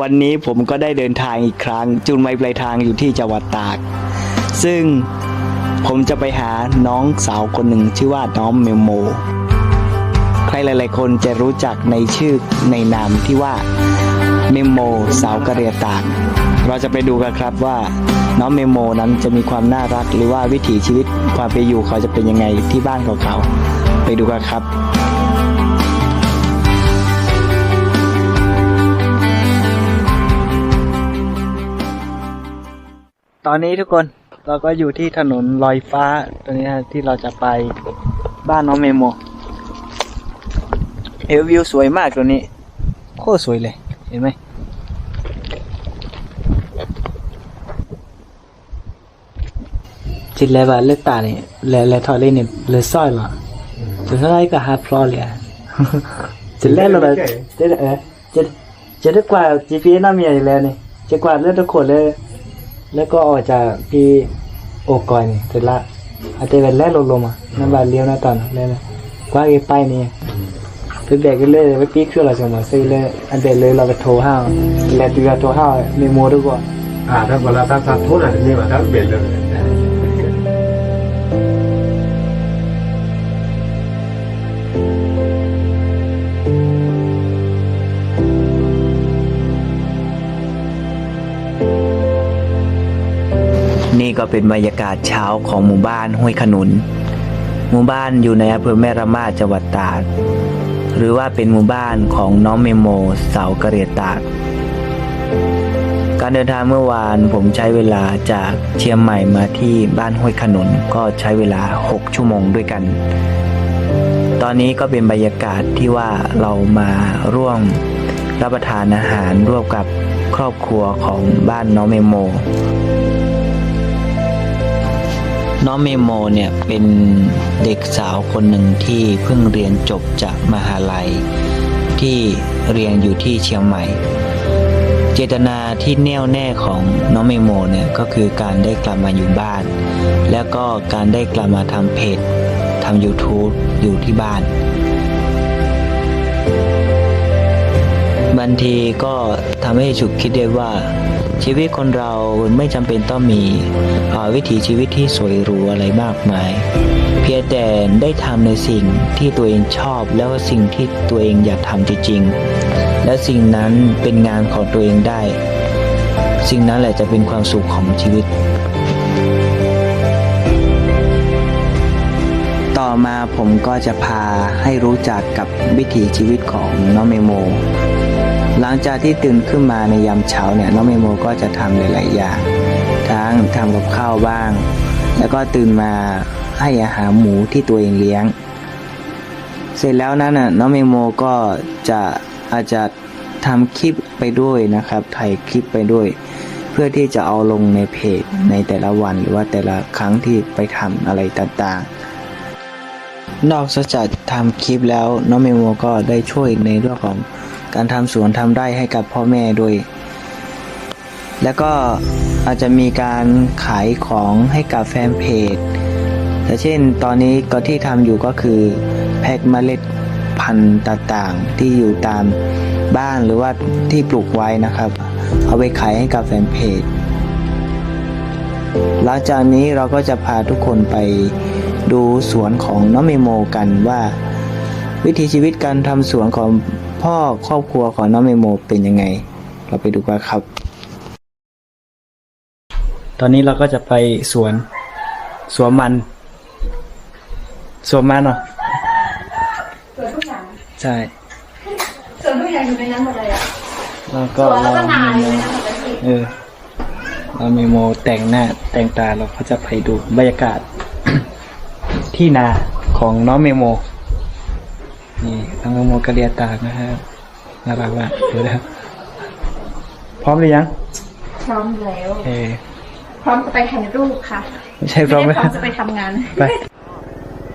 วันนี้ผมก็ได้เดินทางอีกครั้ง จุดหมายปลายทางอยู่ที่จังหวัดตาก ซึ่งผมจะไปหาน้องสาวคนหนึ่งชื่อว่าน้องเมโม ใครหลาย ๆ คนจะรู้จักในชื่อในนามที่ว่าเมโมสาวกะเรียตาก เราจะไปดูกันครับว่าน้องเมโมนั้นจะมีความน่ารักหรือว่าวิถีชีวิตความเป็นอยู่เขาจะเป็นยังไงที่บ้านของเขา ไปดูกันครับ ตอนนี้ทุกคนเราก็อยู่ที่ถนนลอยฟ้าตรงนี้นะที่เราจะไปบ้านน้องเมโมเอววิวสวยมากตรงนี้ โคตรสวยเลยเห็นไหมจิตแล้วแบบเลือดตาเนี่ยแล้วแล้วทอเล่นเนี่ยเลือดซ้อยเหรอจะเท่าไรก็ฮาร์ดฟลอร์เลยอะจิตแล้วเราแบบจะเออจะจะได้กว่า GPS น่ามีอะไรแล้วเนี่ยจะกว่าเลือดทุกคนเลย แล้วก็ออกจากพี่โอกอยนี่เสร็จละอาจจะเป็นแรกลงลงอะน้ำบาเลี้ยวนะตอนนั้นกว่าไอ้ไปนี่คือแดกกันเลยไปปีคือเราจะมาซื้อเลยอันเดเลยเราไปโทรห้าวแล้วตัวโทรห้าวมีโมด้วยก่อนอ่าถ้าเวลาถ้าถ้าทุนอะนี่ว่าถ้าเปลี่ยนเลย นี่ก็เป็นบรรยากาศเช้าของหมู่บ้านห้วยขนุน หมู่บ้านอยู่ในอำเภอแม่ระมาจังหวัดตาก หรือว่าเป็นหมู่บ้านของน้องเมโมสาวกะเรียตาก การเดินทางเมื่อวานผมใช้เวลาจากเชียงใหม่มาที่บ้านห้วยขนุนก็ใช้เวลา 6 ชั่วโมงด้วยกัน ตอนนี้ก็เป็นบรรยากาศที่ว่าเรามาร่วมรับประทานอาหารร่วมกับครอบครัวของบ้านน้องเมโม น้องเมโมเนี่ยเป็นเด็กสาวคนหนึ่งที่เพิ่งเรียนจบจากมหาลัย ที่เรียนอยู่ที่เชียงใหม่ เจตนาที่แน่วแน่ของน้องเมโมเนี่ยก็คือการได้กลับมาอยู่บ้าน แล้วก็การได้กลับมาทำเพจทำ YouTube อยู่ที่บ้านบางทีก็ทำให้ฉุกคิดได้ว่า ชีวิตคนเราไม่จำเป็นต้องมีวิถีชีวิตที่สวยหรูอะไรมากมาย เพียงแต่ได้ทำในสิ่งที่ตัวเองชอบแล้วสิ่งที่ตัวเองอยากทำจริงๆ และสิ่งนั้นเป็นงานของตัวเองได้ สิ่งนั้นแหละจะเป็นความสุขของชีวิต ต่อมาผมก็จะพาให้รู้จักกับวิถีชีวิตของน้องเมโม หลังจากที่ตื่นขึ้นมาในยามเช้าเนี่ยน้องเมโมก็จะทำหลาย ๆ อย่าง ทั้งทำกับข้าวบ้าง แล้วก็ตื่นมาให้อาหารหมูที่ตัวเองเลี้ยง เสร็จแล้วนั้นน่ะน้องเมโมก็จะอาจจะทำคลิปไปด้วยนะครับถ่ายคลิปไปด้วย เพื่อที่จะเอาลงในเพจในแต่ละวันหรือว่าแต่ละครั้งที่ไปทำอะไรต่าง ๆ นอกจากทำคลิปแล้วน้องเมโมก็ได้ช่วยในเรื่องของ การทำสวนทำไร่ให้กับพ่อแม่ด้วย แล้วก็อาจจะมีการขายของให้กับแฟนเพจแต่เช่น ตอนนี้ก็ที่ทำอยู่ก็คือแพ็คเมล็ดพันธุ์ต่างๆ ที่อยู่ตามบ้านหรือว่าที่ปลูกไว้นะครับ เอาไปขายให้กับแฟนเพจหลังจากนี้เราก็จะพาทุกคนไปดูสวนของน้องเมโมกันว่า วิถีชีวิตการทำสวนของ พ่อครอบครัวของน้องเมโมเป็นยังไง เราไปดูกันครับ ตอนนี้เราก็จะไปสวน สวนมัน สวนมันเหรอสวนทุกอย่างใช่สวนทุกอย่างอยู่ในนั้นหมดเลยอะแล้วสก็วนแล้วเราก็นาเมอยู่โมในนั้นหมดเลยพี่เออ เราเมโมแต่งหน้าแต่งตาเราก็จะไปดูบรรยากาศ ที่นาของน้องเมโม นี่น้องเมโมกระเรียตากนะครับน่ารักมากดูนะครับพร้อมหรือยัง พร้อมแล้ว เออพร้อมจะไปถ่ายรูปค่ะ ไม่ใช่พร้อมไหมไม่ได้พร้อมจะไปทำงาน ไป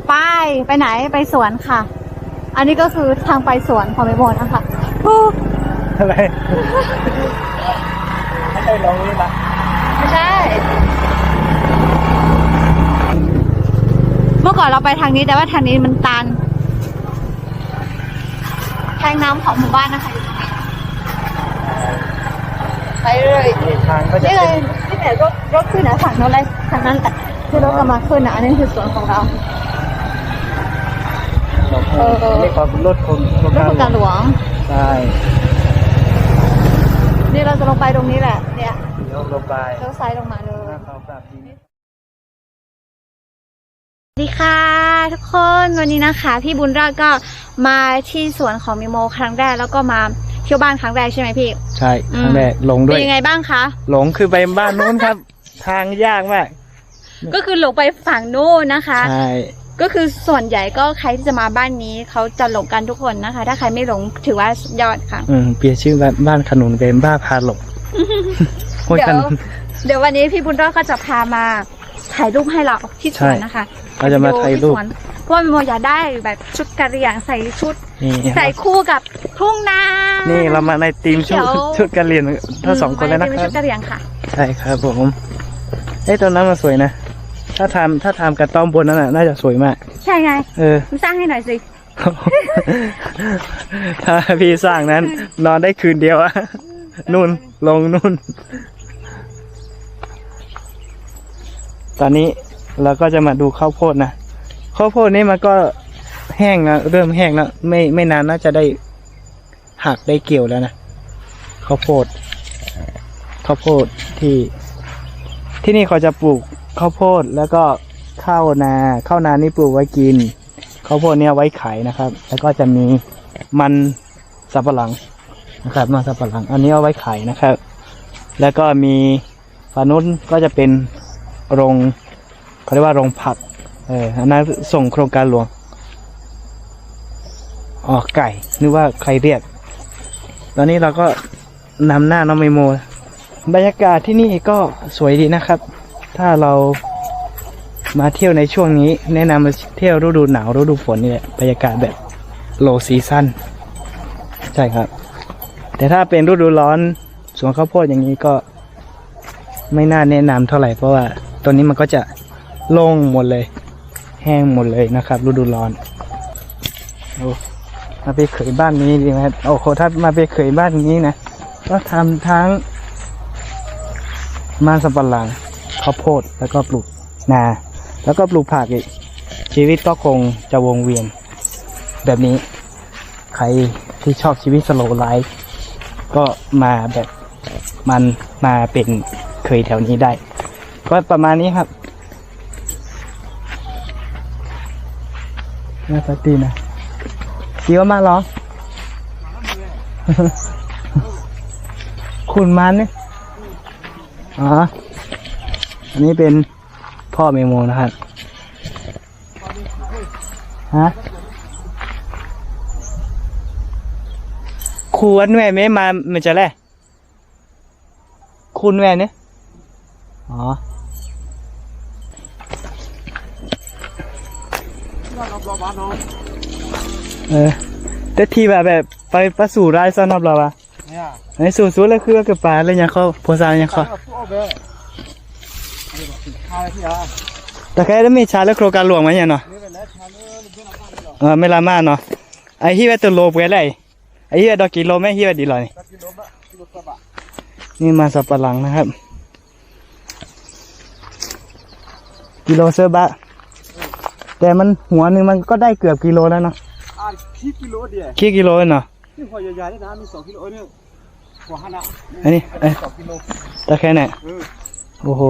ไปไปไหนไปสวนค่ะ อันนี้ก็คือทางไปสวนของเมโมนะคะฮู้อะไร ไม่ใช่ร้องนี่ละไม่ใช่ เมื่อก่อนเราไปทางนี้แต่ว่าทางนี้มันตัน แทงน้ำของหมู่บ้านนะคะอยู่ตรงนี้ไปเลยนี่ทางก็จะนี่เลเป็ยนนี่แต่รถรถขึ้นนะฝั่งโน้นเลยทางนั้นแหละที่รถกำลังขึ้นนะอันนี้คือสวนของเราเออเออนี่ความรถคนรถโครงการหลวง ใช่นี่เราจะลงไปตรงนี้แหละ เนี่ย เดี๋ยวลงไปเลี้ยวซ้ายลงมาเลย หน้าเขาปรับดี สวัสดีค่ะทุกคนวันนี้นะคะ พี่บุญรอดก็มาที่สวนของมิโมครั้งแรกแล้วก็มาเที่ยวบ้านครั้งแรกใช่ไหมพี่ใช่อืมครั้งแรกลงด้เป็วยนยังไงบ้างคะ หลงคือไปบ้านนู้นครับ ทางยากมากก็คือหลงไปฝั่งนู้นนะคะ ใช่ก็คือส่วนใหญ่ก็ใครที่จะมาบ้านนี้เขาจะหลงกันทุกคนนะคะ ถ้าใครไม่หลงถือว่าสุดยอดค่ะ อืมเปลี่ยนชื่อบ้านบ้านขนุนเป็นบ้านพาหลงโอ้ยเดี๋ขยวนุน เดี๋ยววันนี้พี่บุญรอดก็จะพามาถ่ายรูปให้เราที่สวนใช่ นะคะ เราจะมาถ่ายรูปที่สวนเพราะว่ามิโมอยากได้แบบชุดกะเหรี่ยงใส่ชุด นี่ใส่คู่กับทุ่งนานี่เรามาในทีมชุดเดี๋ยวชุดการเรียนทั้งสองคนแล้วนะไปคเป็รับชุดกะเหรี่ยงค่ะ ใช่ครับผมเอ้ยตอนนั้นมันสวยนะ ถ้าทำถ้าทำกระต้อมบนนั้นน่ะน่าจะสวยมาก ใช่ไงเออ มึงสร้างให้หน่อยสิ ถ้าพี่สร้างนั้น นอนได้คืนเดียวอะนู่นลงนู่น ตอนนี้ เราก็จะมาดูข้าวโพดนะข้าวโพดนี่มันก็แห้งแล้วเริ่มแห้งแล้วไม่ไม่นานน่าจะได้หักได้เกี่ยวแล้วนะข้าวโพดข้าวโพดที่ ที่นี่เขาจะปลูกข้าวโพดแล้วก็ข้าวนาข้าวนานี่ปลูกไว้กินข้าวโพดเนี่ยไว้ขายนะครับ แล้วก็จะมีมันสับปะหลังนะครับมันสับปะหลัง อันนี้เอาไว้ขายนะครับ แล้วก็มีฝั่งนู้นก็จะเป็นโรง เขาเรียกว่าโรงผักเอออันนั้นส่งโครงการหลวงอ๋อไก่นึกว่าใครเรียก ตอนนี้เราก็นำหน้าน้องเมโม บรรยากาศที่นี่ก็สวยดีนะครับ ถ้าเรามาเที่ยวในช่วงนี้ แนะนำมาเที่ยวฤดูหนาวฤดูฝนนี่แหละบรรยากาศแบบโลซีซั n นใช่ครับ แต่ถ้าเป็นฤดูร้อนสวนข้าวโพดอย่างนี้ก็ไม่น่าแนะนำเท่าไหร่เพราะว่าตัวนี้มันก็จะ โล่งหมดเลย แห้งหมดเลยนะครับ ฤดูร้อนโอ้มาไปเขยบ้านนี้ดีไหมโอ้โหถ้ามาไปเขยบ้านนี้นะก็ทำทั้งมันสำปะหลังข้าวโพดแล้วก็ปลูกนา แล้วก็ปลูกผักอีก ชีวิตก็คงจะวงเวียน แบบนี้ ใครที่ชอบชีวิตสโลว์ไลฟ์ก็มาแบบมันมาเป็นเคยแถวนี้ได้ ก็ประมาณนี้ครับ น่าสักดีนะดีว่ามาหรอ คุณมันเนี่ยอ๋อ อันนี้เป็นพ่อเมโมนะครับ ฮะคุณแม่ไม่มามันจะแลคุณแม่เนี่ยอ๋อ เออแต่ทีแบบแบบไปประสู่ร้ายซะนอบเราอะเนี่ยไอ้สูสูเลยคือว่าเกือบปลาเลยยังเขาพนซายังเขาพวกเบ้ข้าวที่อะแต่แค่ได้มีชาแล้วโครงการหลวงไหมเนี่ยเนาะนี่เป็นแล้วชาเนื้อเพื่อนเอาไปหรอเออไม่ละมาเนาะไอ้ที่ว่าตัวโลไปเลยไอ้ที่ว่าดอกกิโลแม่ที่ว่าดีเลยสักกิโลบะกิโลสบะนี่มาสับปะหลังนะครับ กิโลเซอร์บะ แต่มันหัวหนึ่งมันก็ได้เกือบกิโลแล้วเนาะอ่าขี้กิโลเดียวขี้กิโลเนาะที่หัวใหญ่ๆนี่นะมีสองกิโลเนี่ยหัวหันอะอันนี้เอ้ยสองกิโลแต่แค่ไหนเออโอ้โห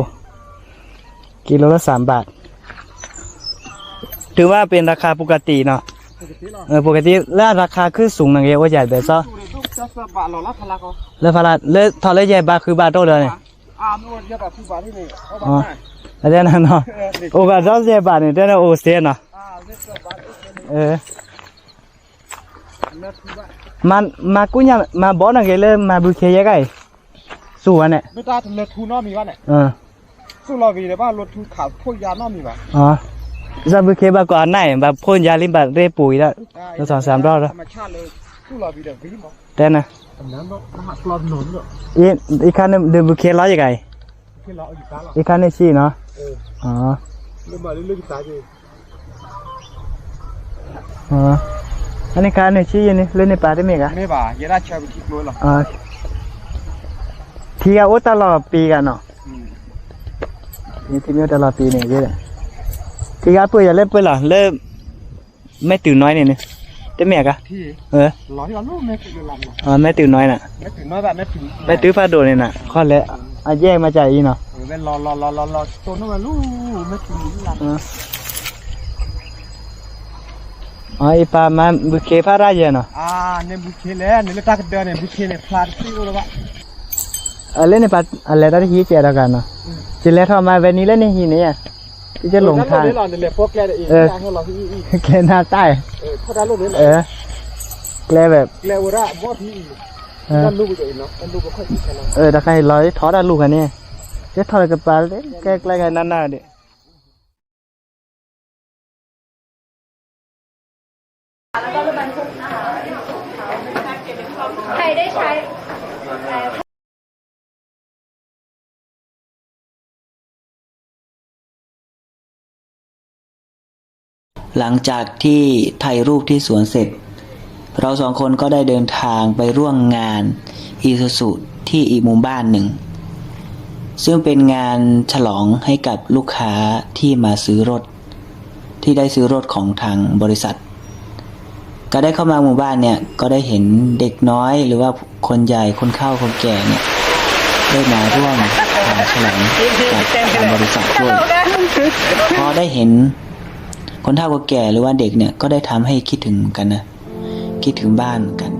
กิโลละสามบาท ถือว่าเป็นราคาปกติเนาะปกติเราเออปกติแล้วราคาขึ้นสูงอย่างเงี้ยว่าใหญ่แบบซ้อดูเลยลูกจะสบะหล่อละพลักอ๋อแล้วพาราแล้วทอเลใหญ่บาทคือบาทโตเลยอ่าไม่ว่าจะแบบที่บาทที่นี่เอาบาอ๋ อทไหนแล้วเดี๋ยวนั้นเนาะเออนี่โอกาสเราใหญ่บาทเนี่ยเดี๋ยวนั้นโอเสียเนาะอ่าเนี่ยสบะเออเออเนี่ยที่ว่ามันมากุญยมาบอกนังเกเลยมาบุเคยไกสู้อันเนี่ยไม่ได้ทำเลือดทูนอมีวะเนี่ยเออสู้เราวีเลยว่ารถทูขาวพวกยานอมีวะอ๋อจะบุเคบาก่อนไหนแบบพ่นยาลิมบาเรปุ๋ยแล้วแล้วสองสามรอบแล้วธรรมชาติเลยสู้เราวีเดี๋ยววิ่งบอกแต่นะอันนั้นเราหักกรอนหนุนเลยอีอีกคันนึงเดินบุเคร้อยยังไง ที่เราเอาอยู่ตาเราอีกคันนึงชี้เนาะเอออ๋อเรื่องมาเรื่องตาจีอ๋ออันนี้คันนึงชี้ยันนี่เล่นในป่าได้ไหมกะไม่บ่าอย่าได้เชื่อไปคิดรู้หรอกอ๋อททีก็โอ้ตลอดปีกันเนาะนี่ที่มีตลอดปีเนี่ยเยอะทีก็เปื่อยอย่าเล่นเปื่อยหรอเริ่มไม่ตื่นน้อยเนี่ยเนี่ยเต็มแม่กะที่เออร้อยวันลูกแม่คือลำอ๋อไม่ตื่นน้อยน่ะแม่ถึงน้อยแบบแม่ถึงไม่ตื้อฟ้าโดดเนี่ยน่ะข้อแล้ว อาแยกมาจากอีเนาะแม่รอรอรอรอรอตัวน้อยลูกแม่ถึงลำอ๋ออ๋ออีปามาบุเคพาราเยเนาะอ่าเนี่ยบุเคเลยเนี่ยตากเดินเนี่ยบุเคเนี่ยพลาดที่รู้แล้วว่าอะไรเนี่ยปาอะไรตอนที่เจอกันเนาะจิเลทอมาเวนี้แล้วนี่หีเนี่ยที่จะหลงทางเดี๋ยวเราเนี่ยพวกแกเนี่ยอีกทางเราที่อีกแกหน้าใต้เออเขาได้ลูกเนี่ยเออแกแบบแกวระบ่ที่ เออนั่นลูกอยู่เนาะนั่นลูกก็ค่อยอีกกันเนาะเออถ้าใครร้อยทอดาลูกอันนี้จะทอดกับปลาเด้แกใกล้กันนั่นน่ะเด้ใครได้ใช้หลังจากที่ถ่ายรูปที่สวนเสร็จ เราสองคนก็ได้เดินทางไปร่วมงานอีซูซุที่อีกหมู่บ้านหนึ่ง ซึ่งเป็นงานฉลองให้กับลูกค้าที่มาซื้อรถ ที่ได้ซื้อรถของทางบริษัท ก็ได้เข้ามาหมู่บ้านเนี่ยก็ได้เห็นเด็กน้อยหรือว่าคนใหญ่คนเข้าคนแก่เนี่ยได้มาร่วมงานฉลองกับทางบริษัทด้วยพอได้เห็นคนเฒ่าคนแก่หรือว่าเด็กเนี่ยก็ได้ทำให้คิดถึงกันนะ คิดถึงบ้านเหมือนกัน